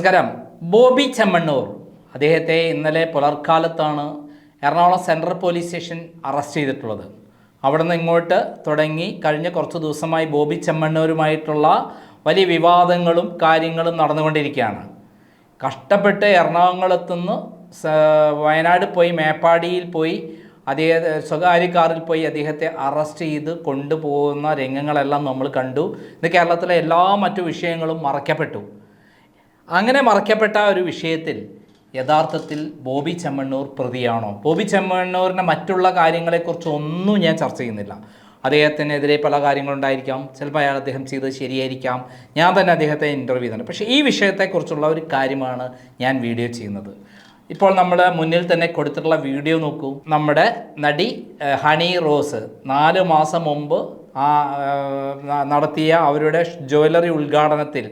നമസ്കാരം. ബോബി ചെമ്മണ്ണൂർ. അദ്ദേഹത്തെ ഇന്നലെ പുലർക്കാലത്താണ് Ernakulam central police station arrest ചെയ്തിട്ടുള്ളത്. അവിടെ നിന്ന് ഇങ്ങോട്ട് തുടങ്ങി കഴിഞ്ഞ കുറച്ച് ദിവസമായി ബോബി ചെമ്മണ്ണൂരുമായിട്ടുള്ള വലിയ വിവാദങ്ങളും കാര്യങ്ങളും നടന്നുകൊണ്ടിരിക്കുകയാണ്. കഷ്ടപ്പെട്ട് എറണാകുളത്തു നിന്ന് വയനാട് പോയി മേപ്പാടിയിൽ പോയി അദ്ദേഹത്തെ സ്വകാര്യ കാറിൽ പോയി അദ്ദേഹത്തെ അറസ്റ്റ് ചെയ്ത് കൊണ്ടുപോകുന്ന രംഗങ്ങളെല്ലാം നമ്മൾ കണ്ടു. ഇന്ന് കേരളത്തിലെ എല്ലാ മറ്റു വിഷയങ്ങളും മറയ്ക്കപ്പെട്ടു അങ്ങനെ മറയ്ക്കപ്പെട്ട ഒരു വിഷയത്തിൽ യഥാർത്ഥത്തിൽ ബോബി ചെമ്മണ്ണൂർ പ്രതിയാണോ? ബോബി ചെമ്മണ്ണൂരിന്റെ മറ്റുള്ള കാര്യങ്ങളെക്കുറിച്ച് ഒന്നും ഞാൻ ചർച്ച ചെയ്യുന്നില്ല. അദ്ദേഹത്തിനെതിരെ പല കാര്യങ്ങളുണ്ടായിരിക്കാം. ചിലപ്പോൾ അയാൾ അദ്ദേഹം ചെയ്തത് ശരിയായിരിക്കാം. ഞാൻ തന്നെ അദ്ദേഹത്തെ ഇന്റർവ്യൂ ചെയ്തിട്ടുണ്ട് പക്ഷേ ഈ വിഷയത്തെക്കുറിച്ചുള്ള ഒരു കാര്യമാണ് ഞാൻ വീഡിയോ ചെയ്യുന്നത്. ഇപ്പോൾ നമ്മൾ മുന്നിൽ തന്നെ കൊടുത്തിട്ടുള്ള വീഡിയോ നോക്കൂ. നമ്മുടെ നടി ഹണി റോസ് നാല് മാസം മുമ്പ് നടത്തിയ അവരുടെ ജ്വല്ലറി ഉദ്ഘാടനത്തിൽ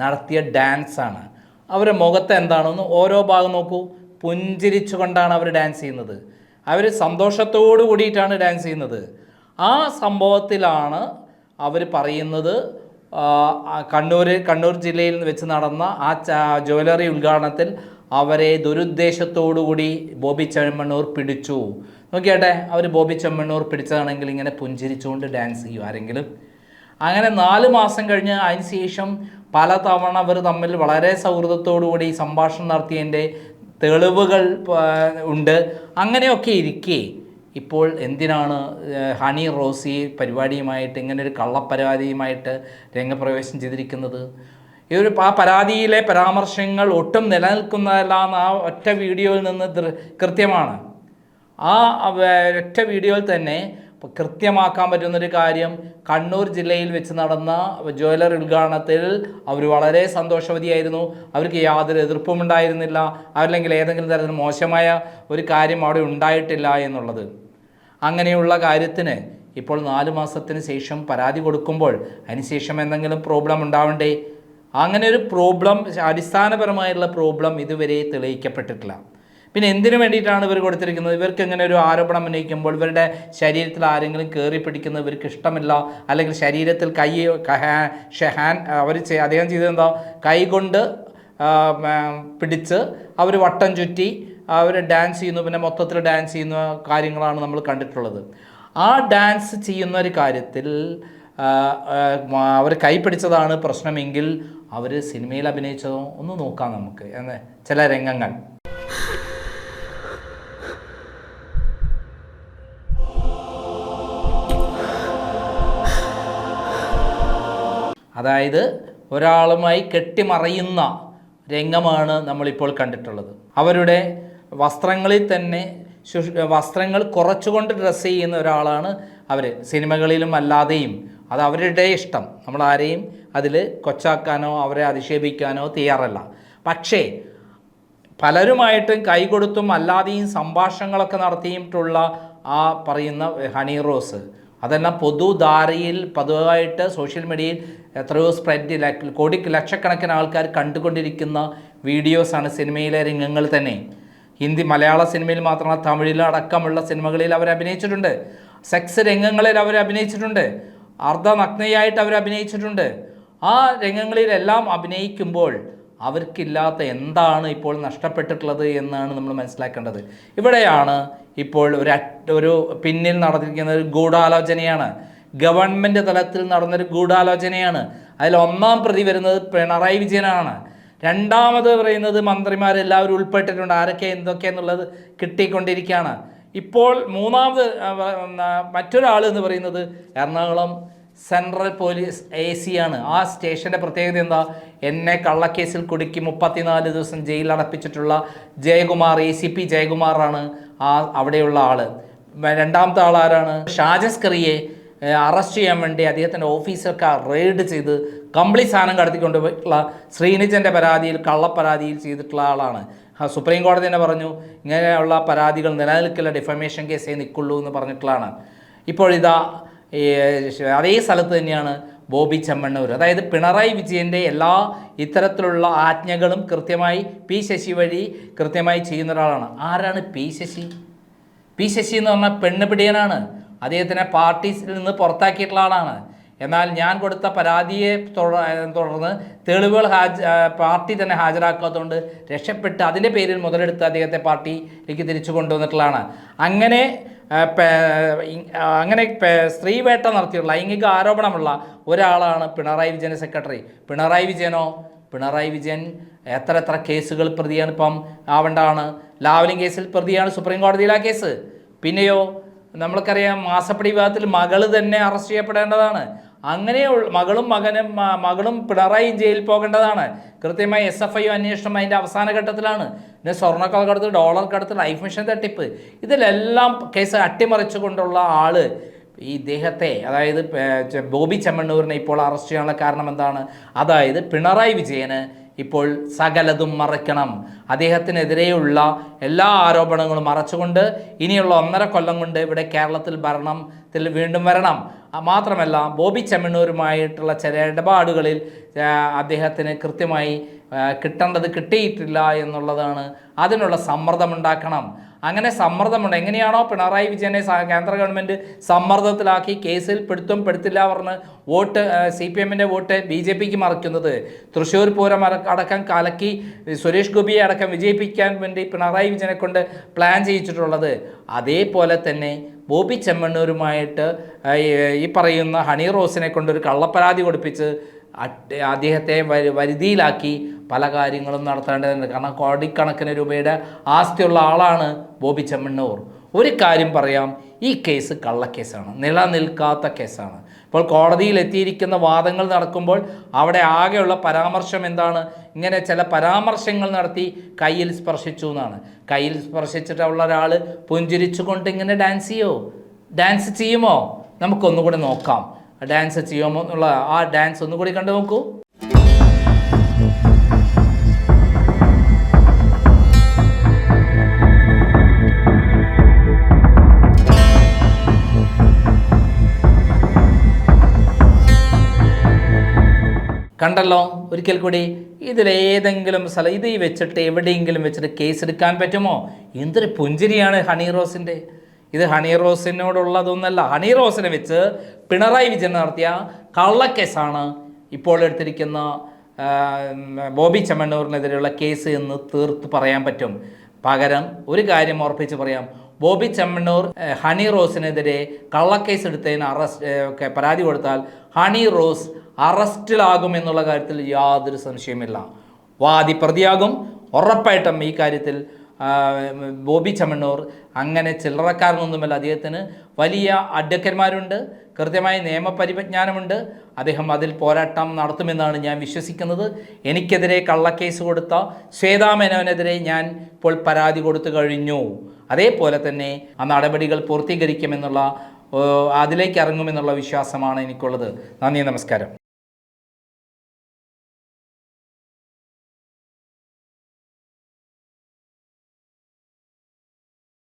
നടത്തിയ ഡാൻസാണ് അവരുടെ മുഖത്ത് എന്താണെന്ന് ഓരോ ഭാഗം നോക്കൂ. പുഞ്ചിരിച്ചുകൊണ്ടാണ് അവർ ഡാൻസ് ചെയ്യുന്നത്. അവർ സന്തോഷത്തോടു കൂടിയിട്ടാണ് ഡാൻസ് ചെയ്യുന്നത്. ആ സംഭവത്തിലാണ് അവർ പറയുന്നത് കണ്ണൂർ കണ്ണൂർ ജില്ലയിൽ വെച്ച് നടന്ന ആ ജ്വല്ലറി ഉദ്ഘാടനത്തിൽ അവരെ ദുരുദ്ദേശത്തോടുകൂടി ബോബി ചെമ്മണ്ണൂർ പിടിച്ചു. നോക്കിയാട്ടെ അവർ ബോബി ചെമ്മണ്ണൂർ പിടിച്ചതാണെങ്കിൽ ഇങ്ങനെ പുഞ്ചിരിച്ചുകൊണ്ട് ഡാൻസ് ചെയ്യും ആരെങ്കിലും. അങ്ങനെ നാല് മാസം കഴിഞ്ഞ് അതിന് ശേഷം പലതവണ അവർ തമ്മിൽ വളരെ സൗഹൃദത്തോടുകൂടി സംഭാഷണം നടത്തിയതിന്റെ തെളിവുകൾ ഉണ്ട്. അങ്ങനെയൊക്കെ ഇരിക്കേ. ഇപ്പോൾ എന്തിനാണ് ഹണി റോസി പരിപാടിയുമായിട്ട് ഇങ്ങനെ ഒരു കള്ളപ്പരാതിയുമായിട്ട് രംഗപ്രവേശം ചെയ്തിരിക്കുന്നത്? ഈ ഒരു ആ പരാതിയിലെ പരാമർശങ്ങൾ ഒട്ടും നിലനിൽക്കുന്നതല്ല എന്ന് ആ ഒറ്റ വീഡിയോയിൽ നിന്ന് കൃത്യമാണ്. ആ ഒറ്റ വീഡിയോയിൽ തന്നെ ഇപ്പൊ കൃത്യമാക്കാൻ പറ്റുന്നൊരു കാര്യം കണ്ണൂർ ജില്ലയിൽ വെച്ച് നടന്ന ജ്വല്ലറി ഉദ്ഘാടനത്തിൽ അവർ വളരെ സന്തോഷവതിയായിരുന്നു. അവർക്ക് യാതൊരു എതിർപ്പും ഉണ്ടായിരുന്നില്ല. അല്ലെങ്കിൽ ഏതെങ്കിലും തരത്തിൽ മോശമായ ഒരു കാര്യം അവിടെ ഉണ്ടായിട്ടില്ല എന്നുള്ളത്. അങ്ങനെയുള്ള കാര്യത്തിന് ഇപ്പോൾ നാല് മാസത്തിന് ശേഷം പരാതി കൊടുക്കുമ്പോൾ അതിനുശേഷം എന്തെങ്കിലും പ്രോബ്ലം ഉണ്ടാവണ്ടേ? അങ്ങനെ ഒരു പ്രോബ്ലം അടിസ്ഥാനപരമായുള്ള പ്രോബ്ലം ഇതുവരെ തെളിയിക്കപ്പെട്ടിട്ടില്ല. പിന്നെ എന്തിനു വേണ്ടിയിട്ടാണ് ഇവർ കൊടുത്തിരിക്കുന്നത്? ഇവർക്ക് ഇങ്ങനെ ഒരു ആരോപണം ഉന്നയിക്കുമ്പോൾ ഇവരുടെ ശരീരത്തിൽ ആരെങ്കിലും കയറി പിടിക്കുന്നത് ഇവർക്ക് ഇഷ്ടമില്ല? അല്ലെങ്കിൽ ശരീരത്തിൽ കൈ ഷെഹാൻ അവർ അദ്ദേഹം ചെയ്തതെന്താ കൈകൊണ്ട് പിടിച്ച് അവർ വട്ടം ചുറ്റി അവർ ഡാൻസ് ചെയ്യുന്നു. പിന്നെ മൊത്തത്തിൽ ഡാൻസ് ചെയ്യുന്ന കാര്യങ്ങളാണ് നമ്മൾ കണ്ടിട്ടുള്ളത്. ആ ഡാൻസ് ചെയ്യുന്ന ഒരു കാര്യത്തിൽ അവർ കൈ പിടിച്ചതാണ് പ്രശ്നമെങ്കിൽ അവർ സിനിമയിൽ അഭിനയിച്ചതോ ഒന്ന് നോക്കാം നമുക്ക്. എന്ന് ചില രംഗങ്ങൾ. അതായത് ഒരാളുമായി കെട്ടിമറയുന്ന രംഗമാണ് നമ്മളിപ്പോൾ കണ്ടിട്ടുള്ളത്. അവരുടെ വസ്ത്രങ്ങളിൽ തന്നെ വസ്ത്രങ്ങൾ കുറച്ചുകൊണ്ട് ഡ്രസ്സ് ചെയ്യുന്ന ഒരാളാണ് അവർ സിനിമകളിലും അല്ലാതെയും അത് അവരുടെ ഇഷ്ടം. നമ്മൾ ആരെയും അതിൽ കൊച്ചാക്കാനോ അവരെ അധിക്ഷേപിക്കാനോ തയ്യാറല്ല. പക്ഷേ പലരുമായിട്ടും കൈകൊടുത്തും അല്ലാതെയും സംഭാഷണങ്ങളൊക്കെ നടത്തിയിട്ടുള്ള ആ പറയുന്ന ഹണി റോസ് അതെല്ലാം പൊതുധാരയിൽ പതിവായിട്ട് സോഷ്യൽ മീഡിയയിൽ എത്രയോ സ്പ്രെഡ് കോടി ലക്ഷക്കണക്കിന് ആൾക്കാർ കണ്ടുകൊണ്ടിരിക്കുന്ന വീഡിയോസാണ് സിനിമയിലെ രംഗങ്ങൾ തന്നെ. ഹിന്ദി മലയാള സിനിമയിൽ മാത്രമല്ല തമിഴിലും അടക്കമുള്ള സിനിമകളിൽ അവർ അഭിനയിച്ചിട്ടുണ്ട്. സെക്സ് രംഗങ്ങളിൽ അവർ അഭിനയിച്ചിട്ടുണ്ട്. അർദ്ധനഗ്നയായിട്ട് അവർ അഭിനയിച്ചിട്ടുണ്ട്. ആ രംഗങ്ങളിലെല്ലാം അഭിനയിക്കുമ്പോൾ അവർക്കില്ലാത്ത എന്താണ് ഇപ്പോൾ നഷ്ടപ്പെട്ടിട്ടുള്ളത് എന്നാണ് നമ്മൾ മനസ്സിലാക്കേണ്ടത്. ഇവിടെയാണ് ഇപ്പോൾ ഒരു ഒരു പിന്നിൽ നടന്നിരിക്കുന്ന ഒരു ഗൂഢാലോചനയാണ്. ഗവൺമെന്റ് തലത്തിൽ നടന്നൊരു ഗൂഢാലോചനയാണ്. അതിൽ ഒന്നാം പ്രതി വരുന്നത് പിണറായി വിജയനാണ്. രണ്ടാമത് പറയുന്നത് മന്ത്രിമാരെല്ലാവരും ഉൾപ്പെട്ടിട്ടുണ്ട്. ആരൊക്കെ എന്തൊക്കെ എന്നുള്ളത് കിട്ടിക്കൊണ്ടിരിക്കുകയാണ്. ഇപ്പോൾ മൂന്നാമത് മറ്റൊരാൾ എന്ന് പറയുന്നത് Ernakulam central police A C ആണ്. ആ സ്റ്റേഷന്റെ പ്രത്യേകത എന്താ? എന്നെ കള്ളക്കേസിൽ കുടുക്കി മുപ്പത്തിനാല് ദിവസം ജയിലിൽ അടപ്പിച്ചിട്ടുള്ള ജയകുമാർ എ സി പി ജയകുമാറാണ് ആ അവിടെയുള്ള ആൾ. രണ്ടാമത്തെ ആൾ ആരാണ്? ഷാജസ്കറിയെ അറസ്റ്റ് ചെയ്യാൻ വേണ്ടി അദ്ദേഹത്തിന്റെ ഓഫീസൊക്കെ റെയ്ഡ് ചെയ്ത് കംപ്ലീറ്റ് സാധനം കടത്തിക്കൊണ്ടുപോയിട്ടുള്ള ശ്രീനിജന്റെ പരാതിയിൽ കള്ളപ്പരാതിയിൽ ചെയ്തിട്ടുള്ള ആളാണ്. സുപ്രീം കോടതി തന്നെ പറഞ്ഞു ഇങ്ങനെയുള്ള പരാതികൾ നിലനിൽക്കില്ല ഡിഫമേഷൻ കേസേ നിൽക്കുള്ളൂ എന്ന് പറഞ്ഞിട്ടുള്ളതാണ്. ഇപ്പോൾ ഇതാ അതേ സ്ഥലത്ത് തന്നെയാണ് ബോബി ചെമ്മണ്ണൂർ. അതായത് പിണറായി വിജയന്റെ എല്ലാ ഇത്തരത്തിലുള്ള ആജ്ഞകളും കൃത്യമായി പി ശശി വഴി കൃത്യമായി ചെയ്യുന്ന ഒരാളാണ്. ആരാണ് പി ശശി? പി ശശി എന്ന് പറഞ്ഞാൽ പെണ്ണ് പിടിയനാണ്. അദ്ദേഹത്തിനെ പാർട്ടിയിൽ നിന്ന് പുറത്താക്കിയിട്ടുള്ള ആളാണ്. എന്നാൽ ഞാൻ കൊടുത്ത പരാതിയെ തുടർന്ന് തെളിവുകൾ ഹാജ പാർട്ടി തന്നെ ഹാജരാക്കാത്തതുകൊണ്ട് രക്ഷപ്പെട്ട് അതിന്റെ പേരിൽ മുതലെടുത്ത് അദ്ദേഹത്തെ പാർട്ടിയിലേക്ക് തിരിച്ചു കൊണ്ടുവന്നിട്ടുള്ളതാണ്. അങ്ങനെ അങ്ങനെ സ്ത്രീവേട്ട നടത്തിയുള്ള ലൈംഗിക ആരോപണമുള്ള ഒരാളാണ് പിണറായി വിജയൻ സെക്രട്ടറി. പിണറായി വിജയനോ? പിണറായി വിജയൻ എത്ര എത്ര കേസുകൾ പ്രതിയാണ് ഇപ്പം ആവേണ്ടാണ്. ലാവലിംഗ് കേസിൽ പ്രതിയാണ് സുപ്രീം കോടതിയിൽ ആ കേസ്. പിന്നെയോ നമ്മൾക്കറിയാം മാസപ്പടി വിഭാഗത്തിൽ മകൾ തന്നെ അറസ്റ്റ് ചെയ്യപ്പെടേണ്ടതാണ്. അങ്ങനെയുള്ള മകളും മകനും മകളും പിണറായിയും ജയിലിൽ പോകേണ്ടതാണ്. കൃത്യമായി എസ് എഫ് ഐ അന്വേഷണം അതിന്റെ അവസാന ഘട്ടത്തിലാണ്. പിന്നെ സ്വർണക്കടത്ത് ഡോളർ കടത്ത് ലൈഫ് മിഷൻ തട്ടിപ്പ്. ഇതിലെല്ലാം കേസ് അട്ടിമറിച്ചുകൊണ്ടുള്ള ആൾ ഈ ഇദ്ദേഹത്തെ അതായത് ബോബി ചെമ്മണ്ണൂരിനെ ഇപ്പോൾ അറസ്റ്റ് ചെയ്യാനുള്ള കാരണം എന്താണ്? അതായത് പിണറായി വിജയന് ഇപ്പോൾ സകലതും മറയ്ക്കണം. അദ്ദേഹത്തിനെതിരെയുള്ള എല്ലാ ആരോപണങ്ങളും മറച്ചുകൊണ്ട് ഇനിയുള്ള ഒന്നര കൊല്ലം കൊണ്ട് ഇവിടെ കേരളത്തിൽ ഭരണത്തിൽ വീണ്ടും വരണം. മാത്രമല്ല ബോബി ചെമ്മണ്ണൂരുമായിട്ടുള്ള ചില ഇടപാടുകളിൽ അദ്ദേഹത്തിന് കൃത്യമായി കിട്ടേണ്ടത് കിട്ടിയിട്ടില്ല എന്നുള്ളതാണ് അതിനുള്ള സമ്മർദ്ദമുണ്ടാക്കണം. അങ്ങനെ സമ്മർദ്ദമുണ്ട്. എങ്ങനെയാണോ പിണറായി വിജയനെ കേന്ദ്ര ഗവൺമെന്റ് സമ്മർദ്ദത്തിലാക്കി കേസിൽ പെടുത്തും പെടുത്തില്ല പറഞ്ഞ് വോട്ട് സി പി എമ്മിന്റെ വോട്ട് ബി ജെ പിക്ക് മറിക്കുന്നത്. തൃശ്ശൂർ പൂരം അടക്കം കലക്കി സുരേഷ് ഗോപിയെ അടക്കം വിജയിപ്പിക്കാൻ വേണ്ടി പിണറായി വിജയനെ കൊണ്ട് പ്ലാൻ ചെയ്യിച്ചിട്ടുള്ളത്. അതേപോലെ തന്നെ ബോബി ചെമ്മണ്ണൂരുമായിട്ട് ഈ- പറയുന്ന ഹണി റോസിനെ കൊണ്ടൊരു കള്ളപ്പരാതി കൊടുപ്പിച്ച് അദ്ദേഹത്തെ വരി വരുതിയിലാക്കി പല കാര്യങ്ങളും നടത്തേണ്ടതുണ്ട്. കാരണം കോടിക്കണക്കിന് രൂപയുടെ ആസ്തിയുള്ള ആളാണ് ബോബി ചെമ്മണ്ണൂർ. ഒരു കാര്യം പറയാം. ഈ കേസ് കള്ളക്കേസാണ് നിലനിൽക്കാത്ത കേസാണ്. ഇപ്പോൾ കോടതിയിൽ എത്തിയിരിക്കുന്ന വാദങ്ങൾ നടക്കുമ്പോൾ അവിടെ ആകെയുള്ള പരാമർശം എന്താണ്? ഇങ്ങനെ ചില പരാമർശങ്ങൾ നടത്തി കയ്യിൽ സ്പർശിച്ചു എന്നാണ്. കയ്യിൽ സ്പർശിച്ചിട്ടുള്ള ഒരാൾ പുഞ്ചിരിച്ചുകൊണ്ട് ഇങ്ങനെ ഡാൻസ് ചെയ്യുമോ ഡാൻസ് ചെയ്യുമോ? നമുക്കൊന്നുകൂടെ നോക്കാം. ഡാൻസ് ചെയ്യുമോ എന്നുള്ള ആ ഡാൻസ് ഒന്നുകൂടി കണ്ടു നോക്കൂ. കണ്ടല്ലോ ഒരിക്കൽ കൂടി ഇതിലേതെങ്കിലും സ്ഥലം ഇത് വെച്ചിട്ട് എവിടെയെങ്കിലും വെച്ചിട്ട് കേസ് എടുക്കാൻ പറ്റുമോ? എന്തൊരു പുഞ്ചിരിയാണ് ഹണി റോസിന്റെ ഇത് ഹണി റോസിനോടുള്ളതൊന്നല്ല. ഹണി റോസിനെ വെച്ച് പിണറായി വിജയൻ നടത്തിയ കള്ളക്കേസാണ് ഇപ്പോൾ എടുത്തിരിക്കുന്ന ബോബി ചെമ്മണ്ണൂരിനെതിരെയുള്ള കേസ് എന്ന് തീർത്ത് പറയാൻ പറ്റും. പകരം ഒരു കാര്യം ഉറപ്പിച്ച് പറയാം. ബോബി ചെമ്മണ്ണൂർ ഹണി റോസിനെതിരെ കള്ളക്കേസ് എടുത്തതിന് അറസ്റ്റ് പരാതി കൊടുത്താൽ ഹണി റോസ് അറസ്റ്റിലാകും എന്നുള്ള കാര്യത്തിൽ യാതൊരു സംശയമില്ല വാദി പ്രതിയാകും ഉറപ്പായിട്ടും ഈ കാര്യത്തിൽ ബോബി ചമണ്ണൂർ അങ്ങനെ ചില്ലറക്കാരനൊന്നുമല്ല അദ്ദേഹത്തിന്. വലിയ അഡ്വക്കന്മാരുണ്ട് കൃത്യമായ നിയമപരിജ്ഞാനമുണ്ട്. അദ്ദേഹം അതിൽ പോരാട്ടം നടത്തുമെന്നാണ് ഞാൻ വിശ്വസിക്കുന്നത്. എനിക്കെതിരെ കള്ളക്കേസ് കൊടുത്ത ശ്വേതാമേനോനെതിരെ ഞാൻ ഇപ്പോൾ പരാതി കൊടുത്തു കഴിഞ്ഞു. അതേപോലെ തന്നെ ആ നടപടികൾ പൂർത്തീകരിക്കുമെന്നുള്ള അതിലേക്ക് ഇറങ്ങുമെന്നുള്ള വിശ്വാസമാണ് എനിക്കുള്ളത്. നന്ദി നമസ്കാരം.